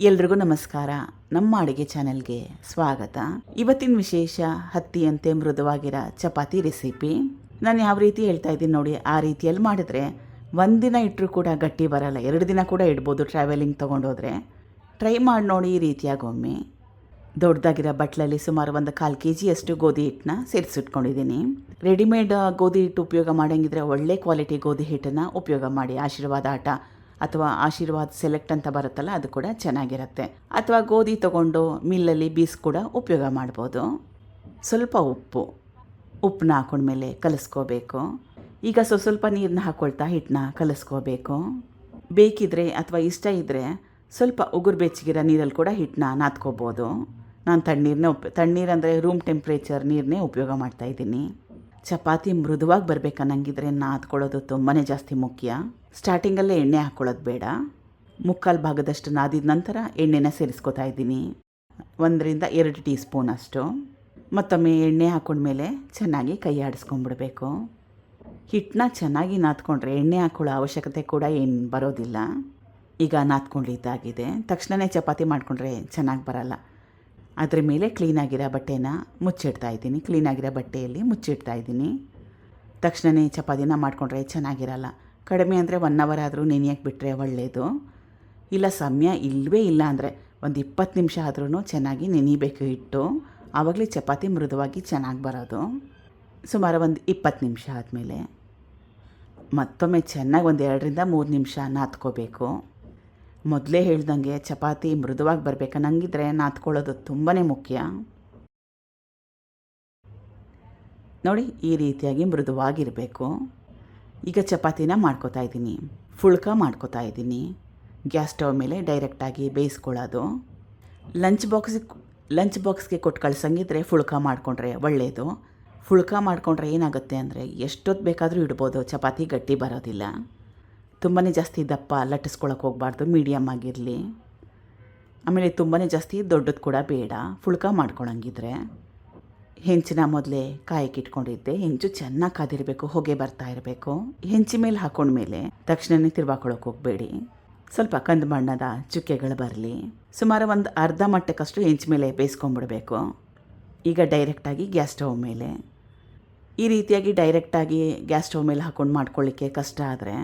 ಎಲ್ರಿಗೂ ನಮಸ್ಕಾರ. ನಮ್ಮ ಅಡುಗೆ ಚಾನೆಲ್ಗೆ ಸ್ವಾಗತ. ಇವತ್ತಿನ ವಿಶೇಷ ಹತ್ತಿಯಂತೆ ಮೃದುವಾಗಿರೋ ಚಪಾತಿ ರೆಸಿಪಿ. ನಾನು ಯಾವ ರೀತಿ ಹೇಳ್ತಾ ಇದ್ದೀನಿ ನೋಡಿ, ಆ ರೀತಿಯಲ್ಲಿ ಮಾಡಿದ್ರೆ ಒಂದಿನ ಇಟ್ಟರೂ ಕೂಡ ಗಟ್ಟಿ ಬರಲ್ಲ. ಎರಡು ದಿನ ಕೂಡ ಇಡ್ಬೋದು ಟ್ರಾವೆಲಿಂಗ್ ತೊಗೊಂಡೋದ್ರೆ ಟ್ರೈ ಮಾಡಿ ನೋಡಿ ಈ ರೀತಿಯಾಗೊಮ್ಮೆ. ದೊಡ್ಡದಾಗಿರೋ ಬಟ್ಲಲ್ಲಿ ಸುಮಾರು ಒಂದು ಕಾಲು ಕೆ ಜಿಯಷ್ಟು ಗೋಧಿ ಹಿಟ್ಟನ್ನ ಸೇರಿಸಿಟ್ಕೊಂಡಿದ್ದೀನಿ. ರೆಡಿಮೇಡ್ ಗೋಧಿ ಹಿಟ್ಟು ಉಪಯೋಗ ಮಾಡಂಗಿದ್ರೆ ಒಳ್ಳೆ ಕ್ವಾಲಿಟಿ ಗೋಧಿ ಹಿಟ್ಟನ್ನು ಉಪಯೋಗ ಮಾಡಿ. ಆಶೀರ್ವಾದ ಆಟ ಅಥವಾ ಆಶೀರ್ವಾದ್ ಸೆಲೆಕ್ಟ್ ಅಂತ ಬರುತ್ತಲ್ಲ, ಅದು ಕೂಡ ಚೆನ್ನಾಗಿರುತ್ತೆ. ಅಥವಾ ಗೋಧಿ ತಗೊಂಡು ಮಿಲ್ಲಲ್ಲಿ ಬೀಸ್ ಕೂಡ ಉಪಯೋಗ ಮಾಡ್ಬೋದು. ಸ್ವಲ್ಪ ಉಪ್ಪು, ಉಪ್ಪನ್ನ ಹಾಕೊಂಡ್ಮೇಲೆ ಕಲಿಸ್ಕೋಬೇಕು. ಈಗ ಸ್ವಲ್ಪ ಸ್ವಲ್ಪ ನೀರನ್ನ ಹಾಕ್ಕೊಳ್ತಾ ಹಿಟ್ಟನ್ನ ಕಲಿಸ್ಕೋಬೇಕು. ಬೇಕಿದ್ರೆ ಅಥವಾ ಇಷ್ಟ ಇದ್ದರೆ ಸ್ವಲ್ಪ ಉಗುರು ಬೆಚ್ಚಗಿರೋ ನೀರಲ್ಲಿ ಕೂಡ ಹಿಟ್ಟನ್ನ ನಾದ್ಕೋಬೋದು. ನಾನು ತಣ್ಣೀರನ್ನೇ ಉಪ್ ತಣ್ಣೀರಂದರೆ ರೂಮ್ ಟೆಂಪ್ರೇಚರ್ ನೀರನ್ನೇ ಉಪಯೋಗ ಮಾಡ್ತಾಯಿದ್ದೀನಿ ಚಪಾತಿ ಮೃದುವಾಗಿ ಬರಬೇಕನ್ನಂಗಿದ್ರೆ ನಾದ್ಕೊಳ್ಳೋದು ತುಂಬಾ ಜಾಸ್ತಿ ಮುಖ್ಯ. ಸ್ಟಾರ್ಟಿಂಗಲ್ಲೇ ಎಣ್ಣೆ ಹಾಕ್ಕೊಳ್ಳೋದು ಬೇಡ. ಮುಕ್ಕಾಲು ಭಾಗದಷ್ಟು ನಾದಿದ ನಂತರ ಎಣ್ಣೆನ ಸೇರಿಸ್ಕೊತಾ ಇದ್ದೀನಿ. ಒಂದರಿಂದ ಎರಡು ಟೀ ಸ್ಪೂನ್ ಅಷ್ಟು. ಮತ್ತೊಮ್ಮೆ ಎಣ್ಣೆ ಹಾಕೊಂಡ್ಮೇಲೆ ಚೆನ್ನಾಗಿ ಕೈ ಆಡಿಸ್ಕೊಂಡ್ಬಿಡಬೇಕು ಹಿಟ್ಟನ್ನ ಚೆನ್ನಾಗಿ ನಾದ್ಕೊಂಡ್ರೆ ಎಣ್ಣೆ ಹಾಕ್ಕೊಳ್ಳೋ ಅವಶ್ಯಕತೆ ಕೂಡ ಏನು ಬರೋದಿಲ್ಲ. ಈಗ ನಾದ್ಕೊಂಡಿದ್ದಾಗಿದೆ ತಕ್ಷಣವೇ ಚಪಾತಿ ಮಾಡಿಕೊಂಡ್ರೆ ಚೆನ್ನಾಗಿ ಬರಲ್ಲ. ಅದ್ರ ಮೇಲೆ ಕ್ಲೀನಾಗಿರೋ ಬಟ್ಟೆನ ಮುಚ್ಚಿಡ್ತಾ ಇದ್ದೀನಿ. ಕ್ಲೀನಾಗಿರೋ ಬಟ್ಟೆಯಲ್ಲಿ ಮುಚ್ಚಿಡ್ತಾ ಇದ್ದೀನಿ. ತಕ್ಷಣವೇ ಚಪಾತಿನ ಮಾಡಿಕೊಂಡ್ರೆ ಚೆನ್ನಾಗಿರಲ್ಲ. ಕಡಿಮೆ ಅಂದರೆ ಒನ್ ಅವರ್ ಆದರೂ ನೆನೆಯಕ್ಕೆ ಬಿಟ್ಟರೆ ಒಳ್ಳೆಯದು ಇಲ್ಲ ಸಮಯ ಇಲ್ಲವೇ ಇಲ್ಲ ಅಂದರೆ ಒಂದು ಇಪ್ಪತ್ತು ನಿಮಿಷ ಆದ್ರೂ ಚೆನ್ನಾಗಿ ನೆನಿಬೇಕು ಹಿಟ್ಟು. ಆವಾಗಲೇ ಚಪಾತಿ ಮೃದುವಾಗಿ ಚೆನ್ನಾಗಿ ಬರೋದು. ಸುಮಾರು ಒಂದು ಇಪ್ಪತ್ತು ನಿಮಿಷ ಆದಮೇಲೆ. ಮತ್ತೊಮ್ಮೆ ಚೆನ್ನಾಗಿ ಒಂದು ಎರಡರಿಂದ ಮೂರು ನಿಮಿಷ ನಾತ್ಕೋಬೇಕು. ಮೊದಲೇ ಹೇಳ್ದಂಗೆ ಚಪಾತಿ ಮೃದುವಾಗಿ ಬರಬೇಕನ್ನಂಗಿದ್ರೆ ನಾತ್ಕೊಳ್ಳೋದು ತುಂಬಾ ಮುಖ್ಯ. ನೋಡಿ, ಈ ರೀತಿಯಾಗಿ ಮೃದುವಾಗಿರಬೇಕು. ಈಗ ಚಪಾತಿನ ಮಾಡ್ಕೋತಾ ಇದ್ದೀನಿ. ಫುಳ್ಕ ಮಾಡ್ಕೋತಾ ಇದ್ದೀನಿ. ಗ್ಯಾಸ್ ಸ್ಟವ್ ಮೇಲೆ ಡೈರೆಕ್ಟಾಗಿ ಬೇಯಿಸ್ಕೊಳ್ಳೋದು. ಲಂಚ್ ಬಾಕ್ಸಿಗೆ ಲಂಚ್ ಬಾಕ್ಸ್ಗೆ ಕೊಟ್ಟು ಕಳ್ಸಂಗಿದ್ರೆ ಫುಳ್ಕ ಮಾಡಿಕೊಂಡ್ರೆ ಒಳ್ಳೆಯದು ಫುಳ್ಕ ಮಾಡಿಕೊಂಡ್ರೆ ಏನಾಗುತ್ತೆ ಅಂದರೆ ಎಷ್ಟೊತ್ತು ಬೇಕಾದರೂ ಇಡ್ಬೋದು, ಚಪಾತಿ ಗಟ್ಟಿ ಬರೋದಿಲ್ಲ. ತುಂಬಾ ಜಾಸ್ತಿ ದಪ್ಪ ಲಟ್ಟಿಸ್ಕೊಳಕ್ಕೆ ಹೋಗಬಾರ್ದು ಮೀಡಿಯಮ್ ಆಗಿರಲಿ. ಆಮೇಲೆ ತುಂಬಾ ಜಾಸ್ತಿ ದೊಡ್ಡದು ಕೂಡ ಬೇಡ ಫುಳ್ಕ ಮಾಡ್ಕೊಳಂಗಿದ್ರೆ. ಹೆಂಚಿನ ಮೊದಲೇ ಕಾಯಕ್ಕೆ ಇಟ್ಕೊಂಡಿದ್ದೆ ಹೆಂಚು ಚೆನ್ನಾಗಿ ಕಾದಿರಬೇಕು, ಹೊಗೆ ಬರ್ತಾ ಇರಬೇಕು. ಹೆಂಚಿ ಮೇಲೆ ಹಾಕೊಂಡ್ಮೇಲೆ ತಕ್ಷಣವೇ ತಿರ್ವಾಕೊಳಕ್ಕೆ ಹೋಗಬೇಡಿ. ಸ್ವಲ್ಪ ಕಂದು ಬಣ್ಣದ ಚುಕ್ಕೆಗಳು ಬರಲಿ. ಸುಮಾರು ಒಂದು ಅರ್ಧ ಮಟ್ಟಕ್ಕಷ್ಟು ಹೆಂಚು ಮೇಲೆ ಬೇಯಿಸ್ಕೊಂಬಿಡ್ಬೇಕು. ಈಗ ಡೈರೆಕ್ಟಾಗಿ ಗ್ಯಾಸ್ ಸ್ಟವ್ ಮೇಲೆ. ಈ ರೀತಿಯಾಗಿ ಡೈರೆಕ್ಟಾಗಿ ಗ್ಯಾಸ್ ಸ್ಟವ್ ಮೇಲೆ ಹಾಕ್ಕೊಂಡು ಮಾಡ್ಕೊಳ್ಳಿಕ್ಕೆ ಕಷ್ಟ ಆದರೆ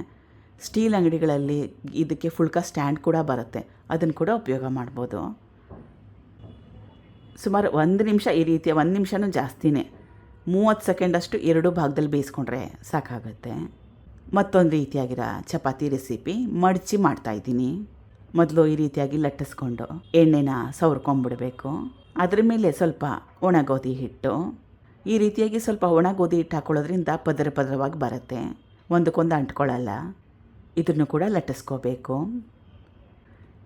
ಸ್ಟೀಲ್ ಅಂಗಡಿಗಳಲ್ಲಿ ಇದಕ್ಕೆ ಫುಲ್ಕ ಸ್ಟ್ಯಾಂಡ್ ಕೂಡ ಬರುತ್ತೆ. ಅದನ್ನು ಕೂಡ ಉಪಯೋಗ ಮಾಡ್ಬೋದು. ಸುಮಾರು ಒಂದು ನಿಮಿಷ ಈ ರೀತಿಯ ಒಂದು ನಿಮಿಷನೂ ಜಾಸ್ತಿನೇ. ಮೂವತ್ತು ಸೆಕೆಂಡಷ್ಟು ಎರಡೂ ಭಾಗದಲ್ಲಿ ಬೇಯಿಸ್ಕೊಂಡ್ರೆ ಸಾಕಾಗುತ್ತೆ. ಮತ್ತೊಂದು ರೀತಿಯಾಗಿರೋ ಚಪಾತಿ ರೆಸಿಪಿ ಮಡಚಿ ಮಾಡ್ತಾಯಿದ್ದೀನಿ ಮೊದಲು ಈ ರೀತಿಯಾಗಿ ಲಟ್ಟಿಸ್ಕೊಂಡು ಎಣ್ಣೆನ ಸವರ್ಕೊಂಬಿಡಬೇಕು. ಅದ್ರ ಮೇಲೆ ಸ್ವಲ್ಪ ಒಣ ಗೋಧಿ ಹಿಟ್ಟು. ಈ ರೀತಿಯಾಗಿ ಸ್ವಲ್ಪ ಒಣ ಗೋಧಿ ಹಿಟ್ಟು ಹಾಕೊಳ್ಳೋದ್ರಿಂದ ಪದರ ಪದರವಾಗಿ ಬರುತ್ತೆ. ಒಂದಕ್ಕೊಂದು ಅಂಟ್ಕೊಳ್ಳಲ್ಲ. ಇದನ್ನು ಕೂಡ ಲಟ್ಟಿಸ್ಕೋಬೇಕು.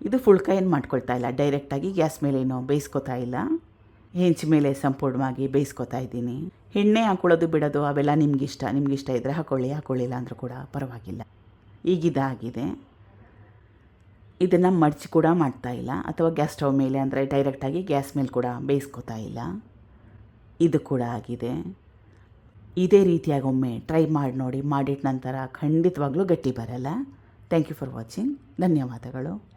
ಇದು ಫುಲ್ ಏನು ಮಾಡ್ಕೊಳ್ತಾ ಇಲ್ಲ. ಡೈರೆಕ್ಟಾಗಿ ಗ್ಯಾಸ್ ಮೇಲೆ ಏನೋ ಬೇಯಿಸ್ಕೊತಾ ಇಲ್ಲ. ಹೆಂಚ್ ಮೇಲೆ ಸಂಪೂರ್ಣವಾಗಿ ಬೇಯಿಸ್ಕೊತಾ ಇದ್ದೀನಿ. ಎಣ್ಣೆ ಹಾಕೊಳ್ಳೋದು ಬಿಡೋದು ಅವೆಲ್ಲ ನಿಮಗಿಷ್ಟ. ನಿಮಗಿಷ್ಟ ಇದ್ದರೆ ಹಾಕೊಳ್ಳಿ, ಹಾಕೊಳ್ಳಿಲ್ಲ ಅಂದರೂ ಕೂಡ ಪರವಾಗಿಲ್ಲ. ಈಗಿದಾಗಿದೆ ಇದನ್ನು ಮಡ್ಚಿ ಕೂಡ ಮಾಡ್ತಾ ಇಲ್ಲ. ಅಥವಾ ಗ್ಯಾಸ್ ಸ್ಟವ್ ಮೇಲೆ ಅಂದರೆ ಡೈರೆಕ್ಟಾಗಿ ಗ್ಯಾಸ್ ಮೇಲೆ ಕೂಡ ಬೇಯಿಸ್ಕೊತಾ ಇಲ್ಲ. ಇದು ಕೂಡ ಆಗಿದೆ. ಇದೇ ರೀತಿಯಾಗಿ ಒಮ್ಮೆ ಟ್ರೈ ಮಾಡಿ ನೋಡಿ ಮಾಡಿಟ್ಟ ನಂತರ ಖಂಡಿತವಾಗ್ಲೂ ಗಟ್ಟಿ ಬರಲ್ಲ. ಥ್ಯಾಂಕ್ ಯು ಫಾರ್ ವಾಚಿಂಗ್ ಧನ್ಯವಾದಗಳು.